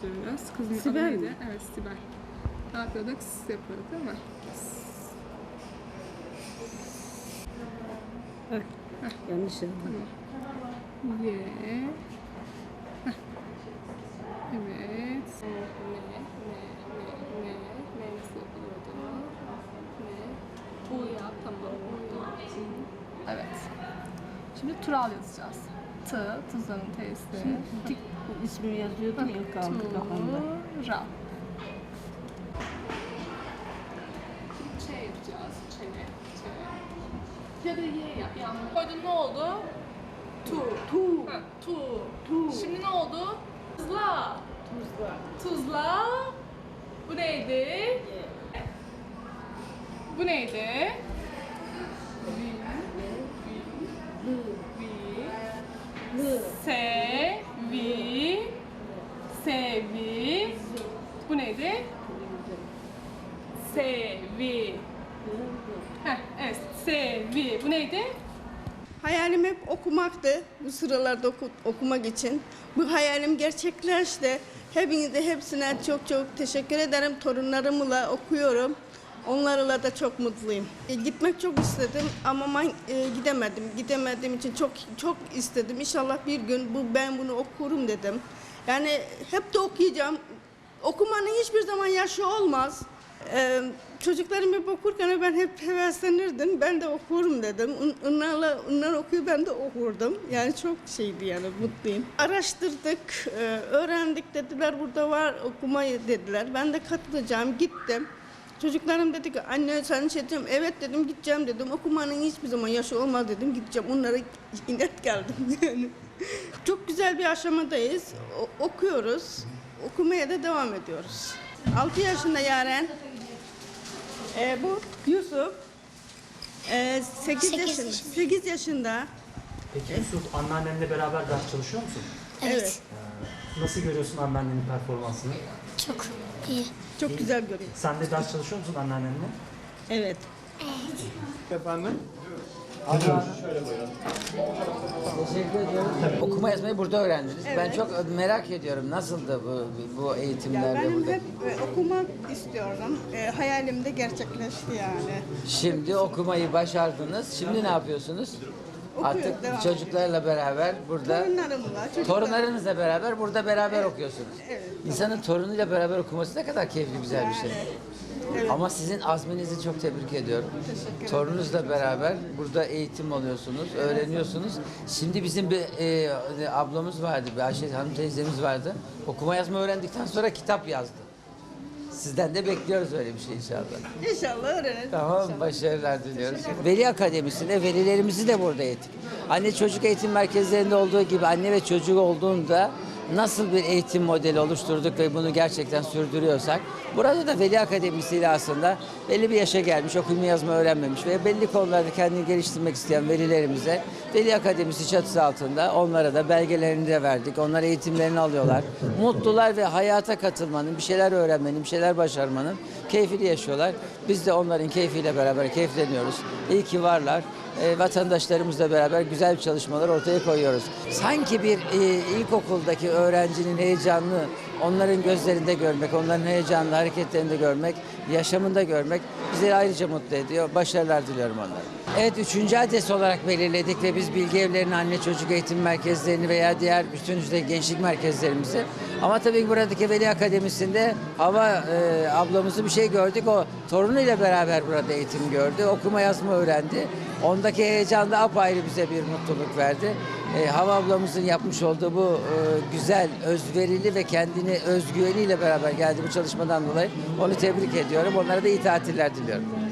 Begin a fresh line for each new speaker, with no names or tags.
tanıştırıyoruz. Kızın adı
Sibel
neydi?
mi?
Evet Sibel. Ne yapıyorduk? S yapıyorduk değil mi?
Yanlış yazdım.
Tamam. Y. Heh. Evet. Yap. Evet. Şimdi Tural yazacağız. T, Tuzla'nın T'si.
Tik ismi yazıyordum ya kaldı kafamda.
Tural. Ç yapacağız. Çene. Ç. Ya da Y yap. Yanlış. Koydun ne oldu? Tu.
Tu.
Ha, tu.
Tu.
Şimdi ne oldu? Tuzla.
Tuzla.
Tuzla. Bu neydi? Bu neydi? Sevi. Heh, evet. Sevi. Bu neydi?
Hayalim hep okumaktı. Bu sıralarda oku- okumak için. Bu hayalim gerçekleşti. Hepinize hepsine çok çok teşekkür ederim. Torunlarımla okuyorum. Onlarla da çok mutluyum. E, gitmek çok istedim ama ben e, gidemedim. Gidemediğim için çok çok istedim. İnşallah bir gün bu ben bunu okurum dedim. Yani hep de okuyacağım. Okumanın hiçbir zaman yaşı olmaz. Ee, çocuklarım hep okurken ben hep heveslenirdim. Ben de okurum dedim. On- Onlarla, onlar okuyor ben de okurdum. Yani çok şeydi yani mutluyum. Araştırdık, öğrendik dediler burada var okumayı dediler. Ben de katılacağım gittim. Çocuklarım dedi ki anne sen şey diyeceğim. Evet dedim gideceğim dedim. Okumanın hiçbir zaman yaşı olmaz dedim gideceğim. Onlara inet geldim yani. Çok güzel bir aşamadayız. O- okuyoruz. Okumaya da devam ediyoruz. 6 yaşında Yaren. Ee, bu Yusuf. Ee, 8
Sekiz
yaşında.
yaşında.
8 yaşında.
Peki Yusuf anneannenle beraber ders çalışıyor musun?
Evet.
Ee, Nasıl görüyorsun anneannenin performansını?
Çok iyi.
Çok güzel görüyor.
Sen de ders çalışıyor musun anneannenle?
Evet.
Efendim?
Teşekkür ediyorum. Okuma yazmayı burada öğrendiniz. Ben çok merak ediyorum nasıldı bu bu
Ya
eğitimlerde
benim
burada.
hep e, okumak istiyordum. E, hayalim de gerçekleşti yani.
Şimdi okumayı başardınız. Şimdi ne yapıyorsunuz? Artık
devam
çocuklarla beraber burada
Torunlarımla, çocuklar.
torunlarınızla beraber burada beraber okuyorsunuz.
evet.
İnsanın torunuyla beraber okuması ne kadar keyifli güzel bir şey. Ama sizin azminizi çok tebrik ediyorum. Torununuzla beraber burada eğitim alıyorsunuz, öğreniyorsunuz. Şimdi bizim bir e, ablamız vardı, bir Ayşe Hanım teyzemiz vardı. Okuma yazma öğrendikten sonra kitap yazdı. Sizden de bekliyoruz öyle bir şey inşallah.
İnşallah öğreniriz.
Tamam, başarılar diliyoruz. Veli Akademisi'nde velilerimizi de burada eğittik. Anne çocuk eğitim merkezlerinde olduğu gibi anne ve çocuğu olduğunda nasıl bir eğitim modeli oluşturduk ve bunu gerçekten sürdürüyorsak burada da Veli Akademisi ile aslında belli bir yaşa gelmiş, okuma yazma öğrenmemiş ve belli konularda kendini geliştirmek isteyen velilerimize Veli Akademisi çatısı altında onlara da belgelerini de verdik. Onlar eğitimlerini alıyorlar. Mutlular ve hayata katılmanın, bir şeyler öğrenmenin, bir şeyler başarmanın keyfini yaşıyorlar. Biz de onların keyfiyle beraber keyifleniyoruz. İyi ki varlar. E, vatandaşlarımızla beraber güzel çalışmalar ortaya koyuyoruz. Sanki bir e, ilkokuldaki öğrencinin heyecanını onların gözlerinde görmek, onların heyecanlı hareketlerinde görmek, yaşamında görmek bizi ayrıca mutlu ediyor. Başarılar diliyorum onlara. Evet üçüncü adres olarak belirledik ve biz bilgi evlerini, anne çocuk eğitim merkezlerini veya diğer bütün işte gençlik merkezlerimizi. Ama tabii buradaki Veli Akademisi'nde hava e, ablamızı bir şey gördük. O torunuyla beraber burada eğitim gördü. Okuma yazma öğrendi. Ondaki heyecan da apayrı bize bir mutluluk verdi. E, hava ablamızın yapmış olduğu bu e, güzel, özverili ve kendini özgüveniyle beraber geldiği bu çalışmadan dolayı onu tebrik ediyorum. Onlara da iyi tatiller diliyorum.